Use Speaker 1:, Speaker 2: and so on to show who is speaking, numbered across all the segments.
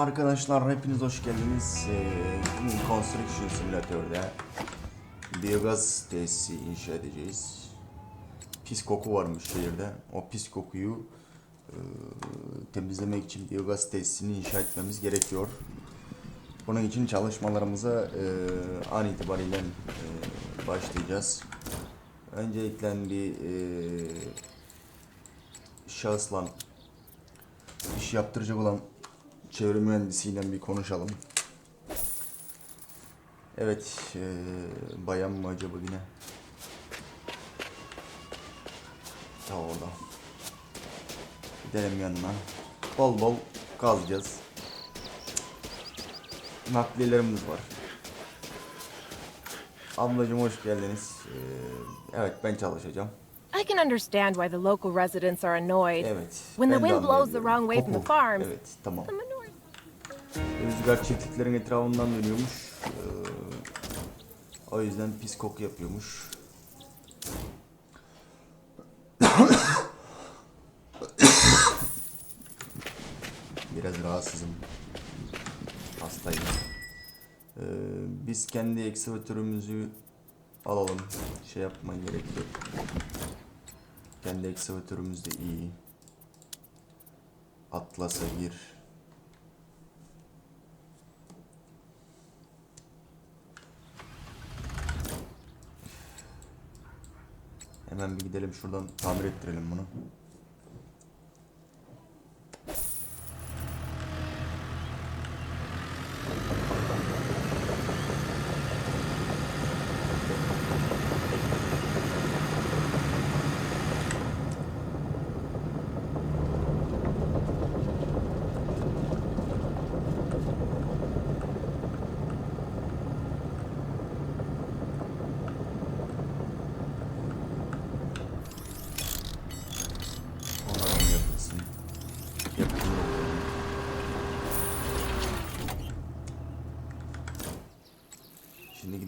Speaker 1: Arkadaşlar hepiniz hoş geldiniz. Ee, bugün Construction Simülatör'de biyogaz tesisi inşa edeceğiz. Pis koku varmış şehirde. O pis kokuyu e, temizlemek için biyogaz tesisini inşa etmemiz gerekiyor. Bunun için çalışmalarımıza e, an itibariyle e, başlayacağız. Öncelikle bir e, şahısla iş yaptıracak olan çevre mühendisiyle bir konuşalım. Evet, eee, bayan mı acaba yine? Ta orada. Gidelim yanına. Bol bol kazacağız. Nakliyelerimiz var. Ablacım hoş geldiniz. Eee, evet ben çalışacağım.
Speaker 2: I can understand why the local residents are annoyed.
Speaker 1: Evet.
Speaker 2: When the wind blows the wrong way from the farms.
Speaker 1: Evet tamam. Rüzgar çiftliklerin etrafından dönüyormuş. Ee, o yüzden pis koku yapıyormuş. Biraz rahatsızım. Hastayım. Ee, biz kendi ekskavatörümüzü alalım. Şey yapma gerek yok. Kendi ekskavatörümüz de iyi. Atlas'a gir. Hemen bir gidelim şuradan tamir ettirelim bunu.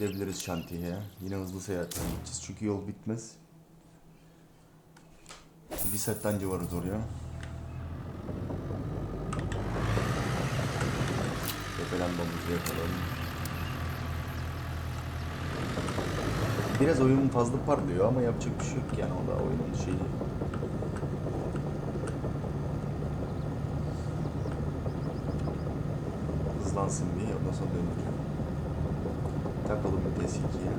Speaker 1: Gidebiliriz şantiyeye. Yine hızlı seyahatten gideceğiz. Çünkü yol bitmez. Bir saat önce varız oraya. Tepeden bombumuzu yapalım. Biraz oyun fazla parlıyor ama yapacak bir şey yok yani o da oyunun şeyi. Hızlansın bir ondan sonra döndüreceğim. Takalım bir DS2'ye.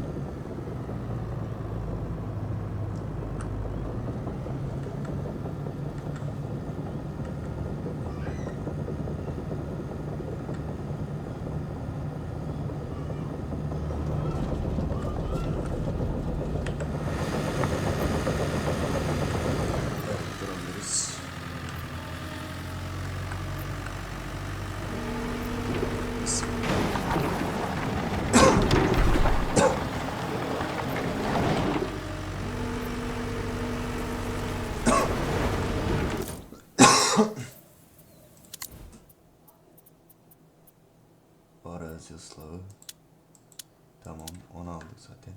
Speaker 1: Evet, durabiliriz. Arazi ıslahı. Tamam, onu aldık zaten.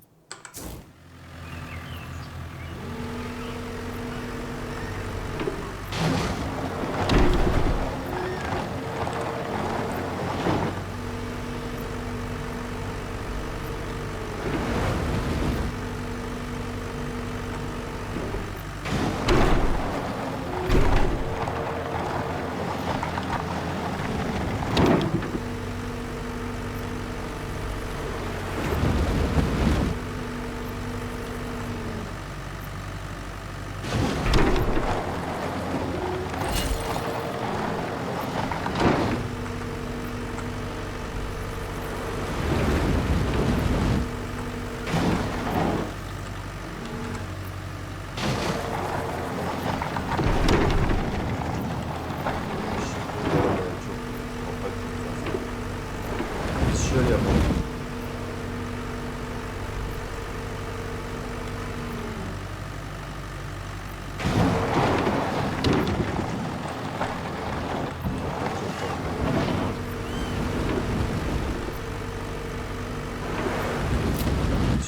Speaker 1: Biz şöyle yapalım.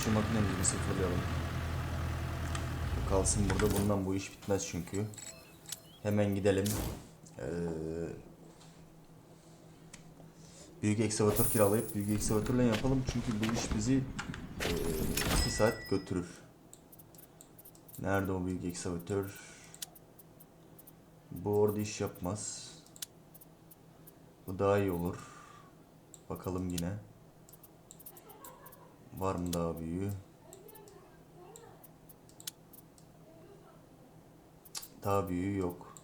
Speaker 1: Şu makinemizi bir sıfırlayalım. Bu Kalsın burada bundan bu iş bitmez çünkü. Hemen gidelim. Ee, Büyük ekskavatör kiralayıp büyük ekskavatörle yapalım çünkü bu iş bizi 2 saat götürür. Nerede o büyük ekskavatör? Bu orada iş yapmaz. Bu daha iyi olur. Bakalım yine. Var mı daha büyüğü? Daha büyüğü yok.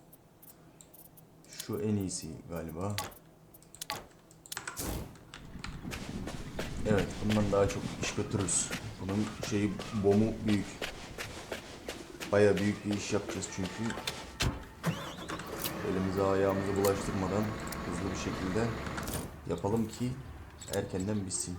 Speaker 1: Şu en iyisi galiba. Evet, bundan daha çok iş götürürüz. Bunun şeyi bomu büyük. Baya büyük bir iş yapacağız çünkü. Elimizi ayağımızı bulaştırmadan hızlı bir şekilde yapalım ki erkenden bitsin.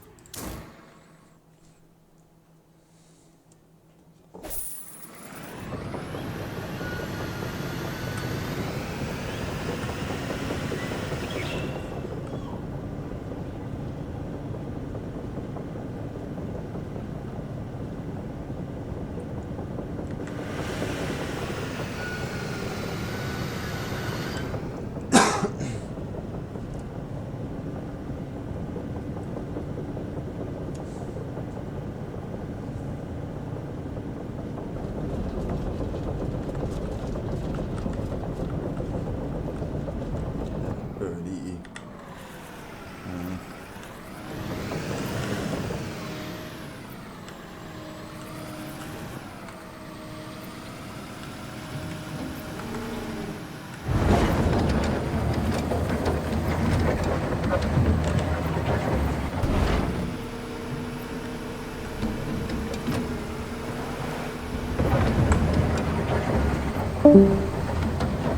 Speaker 1: Thank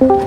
Speaker 1: you.